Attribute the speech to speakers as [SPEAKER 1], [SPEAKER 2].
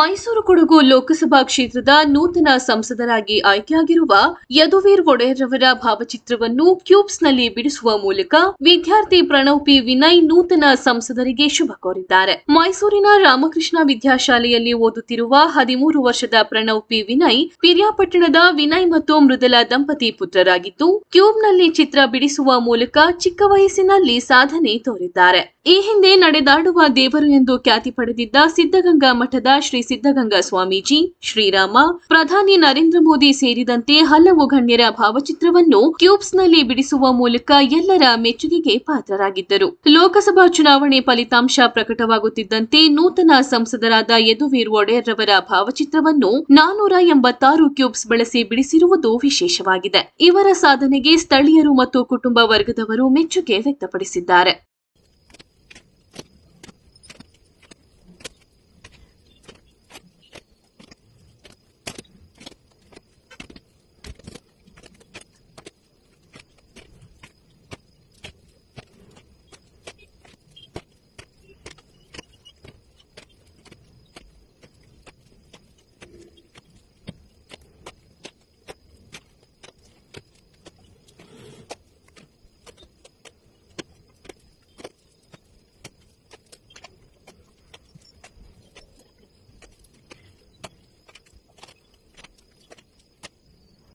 [SPEAKER 1] ಮೈಸೂರು ಕೊಡಗು ಲೋಕಸಭಾ ಕ್ಷೇತ್ರದ ನೂತನ ಸಂಸದರಾಗಿ ಆಯ್ಕೆಯಾಗಿರುವ ಯದುವೀರ್ ಒಡೆಯರ್ ಅವರ ಭಾವಚಿತ್ರವನ್ನು ಕ್ಯೂಬ್ಸ್ನಲ್ಲಿ ಬಿಡಿಸುವ ಮೂಲಕ ವಿದ್ಯಾರ್ಥಿ ಪ್ರಣವ್ ಪಿ ವಿನಯ್ ನೂತನ ಸಂಸದರಿಗೆ ಶುಭ ಕೋರಿದ್ದಾರೆ. ಮೈಸೂರಿನ ರಾಮಕೃಷ್ಣ ವಿದ್ಯಾಶಾಲೆಯಲ್ಲಿ ಓದುತ್ತಿರುವ ಹದಿಮೂರು ವರ್ಷದ ಪ್ರಣವ್ ಪಿ ವಿನಯ್ ಪಿರಿಯಾಪಟ್ಟಣದ ವಿನಯ್ ಮತ್ತು ಮೃದುಲ ದಂಪತಿ ಪುತ್ರರಾಗಿದ್ದು, ಕ್ಯೂಬ್ನಲ್ಲಿ ಚಿತ್ರ ಬಿಡಿಸುವ ಮೂಲಕ ಚಿಕ್ಕ ವಯಸ್ಸಿನಲ್ಲಿ ಸಾಧನೆ ತೋರಿದ್ದಾರೆ. ಈ ಹಿಂದೆ ನಡೆದಾಡುವ ದೇವರು ಎಂದು ಖ್ಯಾತಿ ಪಡೆದಿದ್ದ ಸಿದ್ಧಗಂಗಾ ಮಠದ ಶ್ರೀ ಸಿದ್ಧಗಂಗಾ ಸ್ವಾಮೀಜಿ, ಶ್ರೀರಾಮ, ಪ್ರಧಾನಿ ನರೇಂದ್ರ ಮೋದಿ ಸೇರಿದಂತೆ ಹಲವು ಗಣ್ಯರ ಭಾವಚಿತ್ರವನ್ನು ಕ್ಯೂಬ್ಸ್ನಲ್ಲಿ ಬಿಡಿಸುವ ಮೂಲಕ ಎಲ್ಲರ ಮೆಚ್ಚುಗೆಗೆ ಪಾತ್ರರಾಗಿದ್ದರು. ಲೋಕಸಭಾ ಚುನಾವಣೆ ಫಲಿತಾಂಶ ಪ್ರಕಟವಾಗುತ್ತಿದ್ದಂತೆ ನೂತನ ಸಂಸದರಾದ ಯದುವೀರ್ ಒಡೆಯರ್ ರವರ ಭಾವಚಿತ್ರವನ್ನು ನಾನೂರ ಎಂಬತ್ತಾರು ಕ್ಯೂಬ್ಸ್ ಬಳಸಿ ಬಿಡಿಸಿರುವುದು ವಿಶೇಷವಾಗಿದೆ. ಇವರ ಸಾಧನೆಗೆ ಸ್ಥಳೀಯರು ಮತ್ತು ಕುಟುಂಬ ವರ್ಗದವರು ಮೆಚ್ಚುಗೆ ವ್ಯಕ್ತಪಡಿಸಿದ್ದಾರೆ.